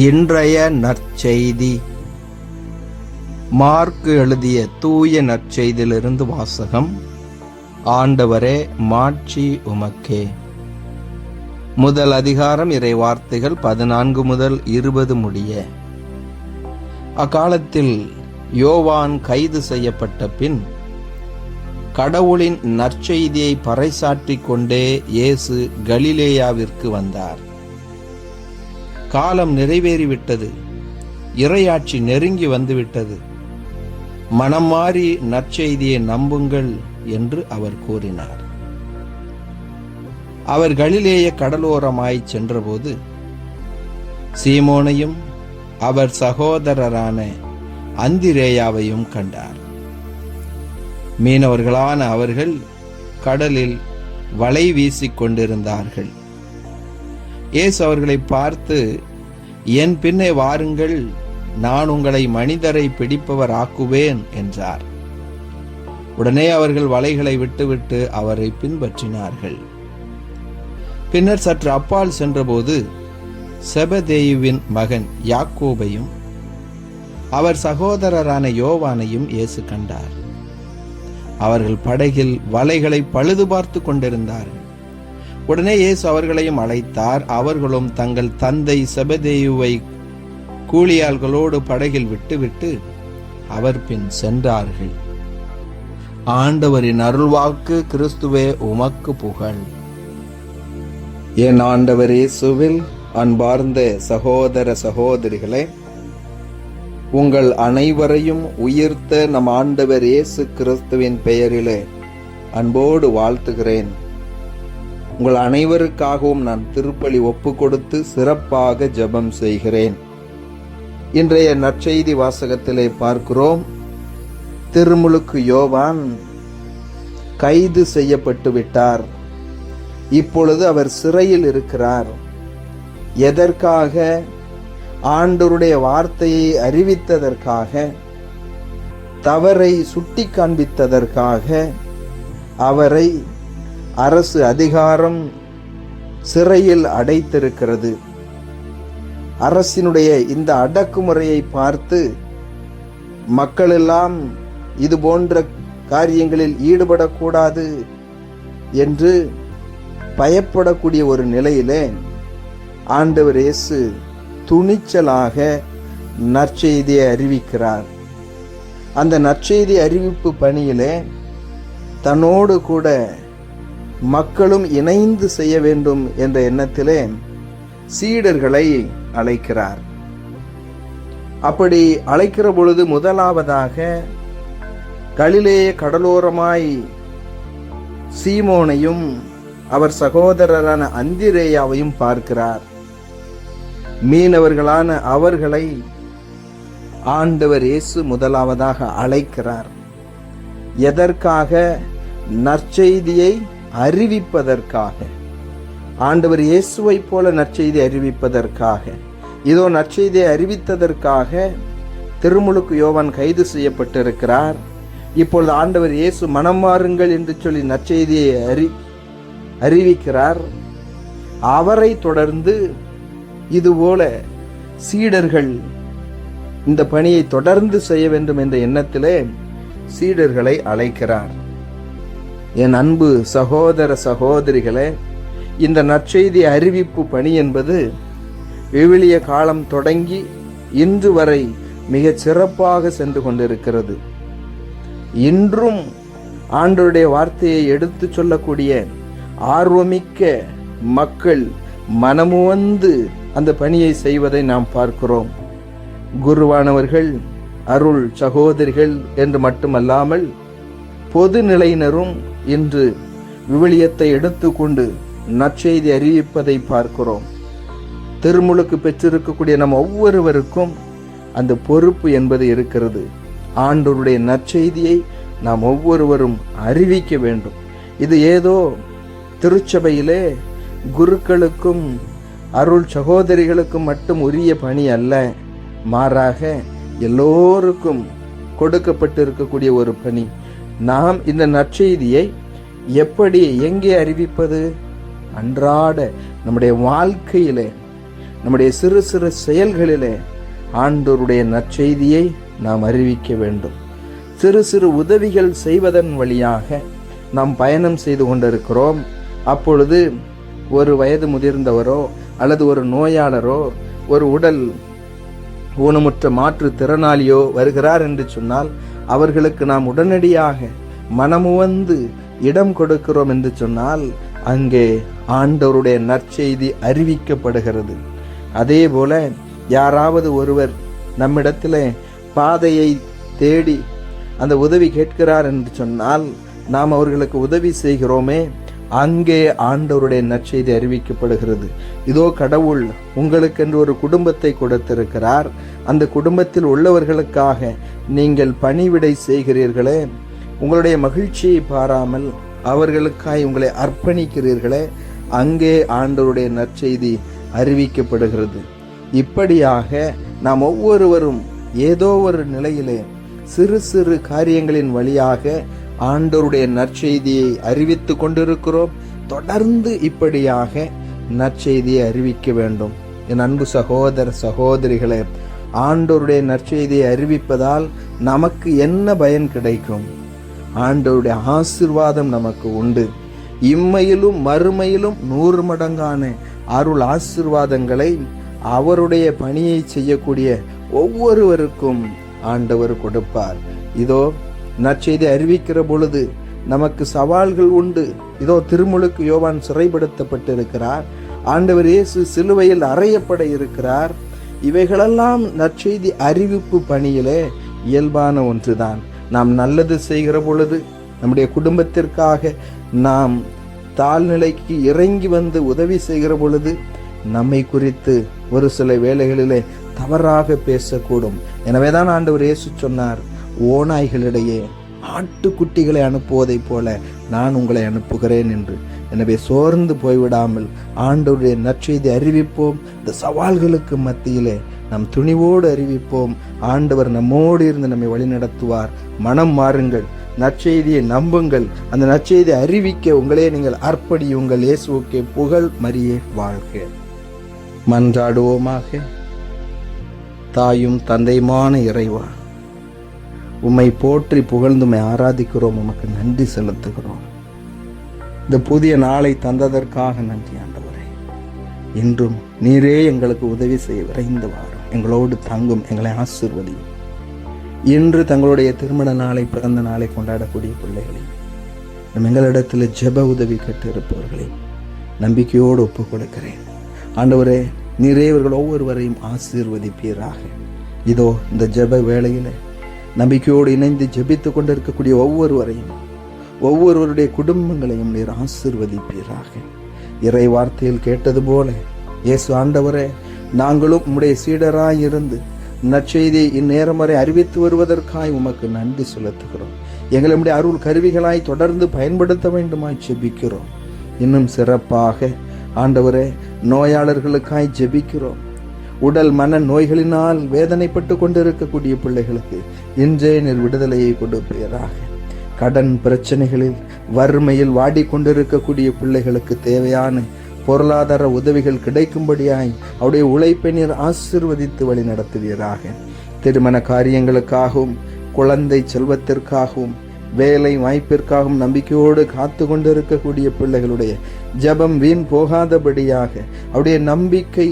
இன்றைய நற்செய்தி. மார்க்கு எழுதிய தூய நற்செய்தியிலிருந்து வாசகம். ஆண்டவரே மாட்சி உமக்கே. முதல் அதிகாரம் இறை வார்த்தைகள் பதினான்கு முதல் இருபது முடிய. அக்காலத்தில் யோவான் கைது செய்யப்பட்ட பின் கடவுளின் நற்செய்தியை பறைசாற்றிக் கொண்டே இயேசு கலிலேயாவிற்கு வந்தார். காலம் நிறைவேறிவிட்டது. இரையாட்சி நெருங்கி வந்துவிட்டது. மனம் மாறி நற்செய்தியை நம்புங்கள் என்று அவர் கூறினார். அவர் கலிலேய கடலோரமாய் சென்றபோது சீமோனையும் அவர் சகோதரரான அந்திரேயாவையும் கண்டார். மீனவர்களான அவர்கள் கடலில் வலை வீசிக் கொண்டிருந்தார்கள். இயேசு அவர்களை பார்த்து என் பின்னே வாருங்கள் நான் உங்களை மனிதரை பிடிப்பவர் ஆக்குவேன் என்றார். உடனே அவர்கள் வலைகளை விட்டுவிட்டு அவரை பின்பற்றினார்கள். பின்னர் சற்று அப்பால் சென்றபோது செபதேயுவின் மகன் யாக்கோபையும் அவர் சகோதரரான யோவானையும் இயேசு கண்டார். அவர்கள் படகில் வலைகளை பழுது பார்த்து கொண்டிருந்தார்கள். உடனே இயேசு அவர்களையும் அழைத்தார். அவர்களும் தங்கள் தந்தை செபதேயுவை கூலியாள்களோடு படகில் விட்டுவிட்டு அவர் பின் சென்றார்கள். ஆண்டவரின் அருள்வாக்கு கிறிஸ்துவே உமக்கு புகழ். என் ஆண்டவர் இயேசுவில் அன்பார்ந்த சகோதர சகோதரிகளே உங்கள் அனைவரையும் உயிர்த்த நம் ஆண்டவர் இயேசு கிறிஸ்துவின் பெயரிலே அன்போடு வாழ்த்துகிறேன். உங்கள் அனைவருக்காகவும் நான் திருப்பலி ஒப்பு கொடுத்து சிறப்பாக ஜெபம் செய்கிறேன். இன்றைய நற்செய்தி வாசகத்திலே பார்க்கிறோம். திருமுழுக்கு யோவான் கைது செய்யப்பட்டு விட்டார். இப்பொழுது அவர் சிறையில் இருக்கிறார். எதற்காக? ஆண்டோருடைய வார்த்தையை அறிவித்ததற்காக தவறை சுட்டி காண்பித்ததற்காக அவரை அரசு அதிகாரம் சிறையில் அடைத்திருக்கிறது. அரசினுடைய இந்த அடக்குமுறையை பார்த்து மக்களெல்லாம் இது போன்ற காரியங்களில் ஈடுபடக்கூடாது என்று பயப்படக்கூடிய ஒரு நிலையிலே ஆண்டவர் இயேசு துணிச்சலாக நற்செய்தியை அறிவிக்கிறார். அந்த நற்செய்தி அறிவிப்பு பணியிலே தன்னோடு கூட மக்களும் இணைந்து செய்ய வேண்டும் என்ற எண்ணத்திலே சீடர்களை அழைக்கிறார். அப்படி அழைக்கிற பொழுது முதலாவதாக கலிலேய கடலோரமாய் சீமோனையும் அவர் சகோதரரான அந்திரேயாவையும் பார்க்கிறார். மீனவர்களான அவர்களை ஆண்டவர் இயேசு முதலாவதாக அழைக்கிறார். எதற்காக? நற்செய்தியை அறிவிப்பதற்காக. ஆண்டவர் இயேசுவை போல நற்செய்தி அறிவிப்பதற்காக. இதோ நற்செய்தியை அறிவித்ததற்காக திருமுழுக்கு யோவான் கைது செய்யப்பட்டிருக்கிறார். இப்பொழுது ஆண்டவர் இயேசு மனம் மாறுங்கள் என்று சொல்லி நற்செய்தியை அறி அறிவிக்கிறார். அவரை தொடர்ந்து இதுபோல சீடர்கள் இந்த பணியை தொடர்ந்து செய்ய வேண்டும் என்ற எண்ணத்திலே சீடர்களை அழைக்கிறார். என் அன்பு சகோதர சகோதரிகளே இந்த நற்செய்தி அறிவிப்பு பணி என்பது விவிலிய காலம் தொடங்கி இன்று வரை மிக சிறப்பாக சென்று கொண்டிருக்கிறது. இன்றும் ஆண்டருடைய வார்த்தையை எடுத்து சொல்லக்கூடிய ஆர்வமிக்க மக்கள் மனமுவந்து அந்த பணியை செய்வதை நாம் பார்க்கிறோம். குருவானவர்கள் அருள் சகோதரிகள் என்று மட்டுமல்லாமல் பொது நிலையினரும் இன்று விவிலியத்தை எடுத்துக்கொண்டு நற்செய்தி அறிவிப்பதை பார்க்கிறோம். திருமுழுக்கு பெற்றிருக்கக்கூடிய நம் ஒவ்வொருவருக்கும் அந்த பொறுப்பு என்பது இருக்கிறது. ஆண்டோருடைய நற்செய்தியை நாம் ஒவ்வொருவரும் அறிவிக்க வேண்டும். இது ஏதோ திருச்சபையிலே குருக்களுக்கும் அருள் சகோதரிகளுக்கும் மட்டும் உரிய பணி அல்ல. மாறாக எல்லோருக்கும் கொடுக்கப்பட்டு இருக்கக்கூடிய ஒரு பணி. நாம் இந்த நற்செய்தியை எப்படி எங்கே அறிவிப்பது? அன்றாட நம்முடைய வாழ்க்கையிலே நம்முடைய சிறு சிறு செயல்களிலே ஆண்டோருடைய நற்செய்தியை நாம் அறிவிக்க வேண்டும். சிறு சிறு உதவிகள் செய்வதன் வழியாக நாம் பயணம் செய்து கொண்டிருக்கிறோம். அப்பொழுது ஒரு வயது முதிர்ந்தவரோ அல்லது ஒரு நோயாளரோ ஒரு உடல் ஊனமுற்ற மாற்றுத்திறனாளியோ வருகிறார் என்று சொன்னால் அவர்களுக்கு நாம் உடனடியாக மனமுவந்து இடம் கொடுக்கிறோம் என்று சொன்னால் அங்கே ஆண்டவருடைய நற்செய்தி அறிவிக்கப்படுகிறது. அதே போல யாராவது ஒருவர் நம்மிடத்தில் பாதையை தேடி அந்த உதவி கேட்கிறார் என்று சொன்னால் நாம் அவர்களுக்கு உதவி செய்கிறோமே அங்கே ஆண்டவருடைய நற்செய்தி அறிவிக்கப்படுகிறது. இதோ கடவுள் உங்களுக்கென்று ஒரு குடும்பத்தை கொடுத்திருக்கிறார். அந்த குடும்பத்தில் உள்ளவர்களுக்காக நீங்கள் பணிவிடை செய்கிறீர்களே. உங்களுடைய மகிழ்ச்சியை பாராமல் அவர்களுக்காய் உங்களை அர்ப்பணிக்கிறீர்களே. அங்கே ஆண்டவருடைய நற்செய்தி அறிவிக்கப்படுகிறது. இப்படியாக நாம் ஒவ்வொருவரும் ஏதோ ஒரு நிலையிலே சிறு சிறு காரியங்களின் வழியாக ஆண்டவருடைய நற்செய்தியை அறிவித்து கொண்டிருக்கிறோம். தொடர்ந்து இப்படியாக நற்செய்தியை அறிவிக்க வேண்டும். என் அன்பு சகோதர சகோதரிகளே ஆண்டவருடைய நற்செய்தியை அறிவிப்பதால் நமக்கு என்ன பயன் கிடைக்கும்? ஆண்டவருடைய ஆசிர்வாதம் நமக்கு உண்டு. இம்மையிலும் மறுமையிலும் நூறு மடங்கான அருள் ஆசிர்வாதங்களை அவருடைய பணியை செய்யக்கூடிய ஒவ்வொருவருக்கும் ஆண்டவர் கொடுப்பார். இதோ நற்செய்தி அறிவிக்கிற பொழுது நமக்கு சவால்கள் உண்டு. இதோ திருமுழுக்கு யோவான் சிறைப்படுத்தப்பட்டிருக்கிறார். ஆண்டவர் இயேசு சிலுவையில் அறையப்பட இருக்கிறார். இவைகளெல்லாம் நற்செய்தி அறிவிப்பு பணியிலே இயல்பான ஒன்றுதான். நாம் நல்லது செய்கிற பொழுது நம்முடைய குடும்பத்திற்காக நாம் தாழ்நிலைக்கு இறங்கி வந்து உதவி செய்கிற பொழுது நம்மை குறித்து ஒரு சில வேளைகளிலே தவறாக பேசக்கூடும். எனவேதான் ஆண்டவர் இயேசு சொன்னார் ஓநாய்களிடையே ஆட்டுக்குட்டிகளை அனுப்புவதைப் போல நான் உங்களை அனுப்புகிறேன் என்று. எனவே சோர்ந்து போய்விடாமல் ஆண்டவருடைய நற்செய்தி அறிவிப்போம். இந்த சவால்களுக்கு மத்தியிலே நம் துணிவோடு அறிவிப்போம். ஆண்டவர் நம்மோடு இருந்து நம்மை வழிநடத்துவார். மனம் மாறுங்கள். நற்செய்தியை நம்புங்கள். அந்த நற்செய்தியை அறிவிக்க உங்களே நீங்கள் அர்ப்பணியுங்கள் இயேசுக்கே புகழ் மரியே வாழ்க. மன்றாடுவோமாக. தாயும் தந்தையுமான இறைவா. உம்மை போற்றி புகழ்ந்துமை ஆராதிக்கிறோம் உமக்கு நன்றி செலுத்துகிறோம். இந்த புதிய நாளை தந்ததற்காக நன்றி ஆண்டவரே. இன்றும் நீரே எங்களுக்கு உதவி செய்ய விரைந்து வாரும். எங்களோடு தங்கும் எங்களை ஆசிர்வதியும். இன்று தங்களுடைய திருமண நாளை பிறந்த நாளை கொண்டாடக்கூடிய பிள்ளைகளை நம் எங்களிடத்தில் ஜெப உதவி கேட்டு இருப்பவர்களை நம்பிக்கையோடு ஒப்புக் கொடுக்கிறேன் ஆண்டவரே நீரே இவர்கள் ஒவ்வொருவரையும் ஆசீர்வதிப்பீராக. இதோ இந்த ஜெப வேளையில் நம்பிக்கையோடு இணைந்து ஜெபித்து கொண்டிருக்கக்கூடிய ஒவ்வொருவரையும் ஒவ்வொருவருடைய குடும்பங்களையும் நீர் ஆசிர்வதிப்பீராக. இறை வார்த்தையில் கேட்டது போல இயேசு ஆண்டவரே நாங்களும் உம்முடைய சீடராயிருந்து நற்செய்தியை இந்நேரம் வரை அறிவித்து வருவதற்காய் உமக்கு நன்றி செலுத்துகிறோம். எங்களுடைய அருள் கருவிகளாய் தொடர்ந்து பயன்படுத்த வேண்டுமாய் ஜெபிக்கிறோம். இன்னும் சிறப்பாக ஆண்டவரே நோயாளர்களுக்காய் ஜெபிக்கிறோம். உடல் மன நோய்களினால் வேதனைப்பட்டு கொண்டிருக்கக்கூடிய பிள்ளைகளுக்கு இன்றே நீர் விடுதலையை கொடுப்பீராக. கடன் பிரச்சனைகளில் வறுமையில் வாடிக்கொண்டிருக்கக்கூடிய பிள்ளைகளுக்கு தேவையான பொருளாதார உதவிகள் கிடைக்கும்படியாய் அவருடைய உழைப்பை நீர் ஆசிர்வதித்து வழி நடத்துவீராக. திருமண காரியங்களுக்காகவும் குழந்தை செல்வத்திற்காகவும் வேலை வாய்ப்பிற்காகவும் நம்பிக்கையோடு காத்து கொண்டிருக்கக்கூடிய பிள்ளைகளுடைய ஜெபம் வீண் போகாதபடியாக அவருடைய நம்பிக்கை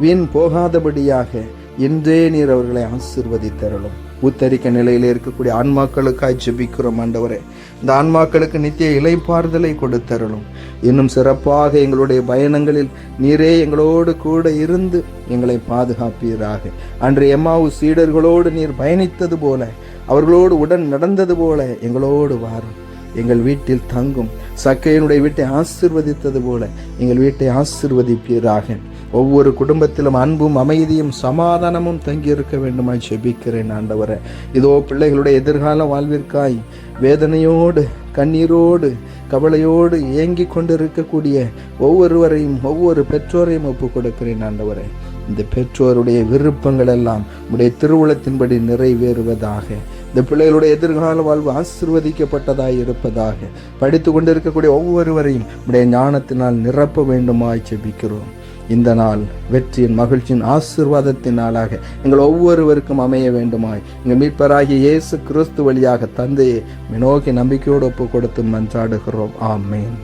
வீண் போகாதபடியாக இன்றே நீர் அவர்களை ஆசிர்வதித்தரலும் உத்தரிக்க நிலையில் இருக்கக்கூடிய ஆன்மாக்களுக்காய் ஜெபிக்கிறோம் ஆண்டவரே. இந்த ஆன்மாக்களுக்கு நித்திய இலைப்பாறுதலை கொடுத்தரலும் இன்னும் சிறப்பாக எங்களுடைய பயணங்களில் நீரே எங்களோடு கூட இருந்து எங்களை பாதுகாப்பீராக. அன்று எம்மாவு சீடர்களோடு நீர் பயணித்தது போல அவர்களோடு உடன் நடந்தது போல எங்களோடு வாரும். எங்கள் வீட்டில் தங்கும் சக்கையனுடைய வீட்டை ஆசிர்வதித்தது போல எங்கள் வீட்டை ஆசிர்வதிப்பீராக. ஒவ்வொரு குடும்பத்திலும் அன்பும் அமைதியும் சமாதானமும் தங்கியிருக்க வேண்டுமாய் செபிக்கிறேன் ஆண்டவரே. இதோ பிள்ளைகளுடைய எதிர்கால வாழ்விற்காய் வேதனையோடு கண்ணீரோடு கவலையோடு ஏங்கி கொண்டிருக்கக்கூடிய ஒவ்வொருவரையும் ஒவ்வொரு பெற்றோரையும் ஒப்பு கொடுக்கிறேன் ஆண்டவரே. இந்த பெற்றோருடைய விருப்பங்கள் எல்லாம் உடைய திருவுளத்தின்படி நிறைவேறுவதாக இந்த பிள்ளைகளுடைய எதிர்கால வாழ்வு ஆசிர்வதிக்கப்பட்டதாய் இருப்பதாக படித்து கொண்டிருக்கக்கூடிய ஒவ்வொருவரையும் உடைய ஞானத்தினால் நிரப்ப வேண்டுமாய் செபிக்கிறோம். இந்த நாள் வெற்றியின் மகிழ்ச்சியின் ஆசீர்வாதத்தின் நாளாக எங்கள் ஒவ்வொருவருக்கும் அமைய வேண்டுமாய். எங்கள் மீட்பராகிய இயேசு கிறிஸ்து வழியாக தந்தையை நோக்கி நம்பிக்கையோடு ஒப்பு கொடுத்து மன்றாடுகிறோம். ஆமேன்.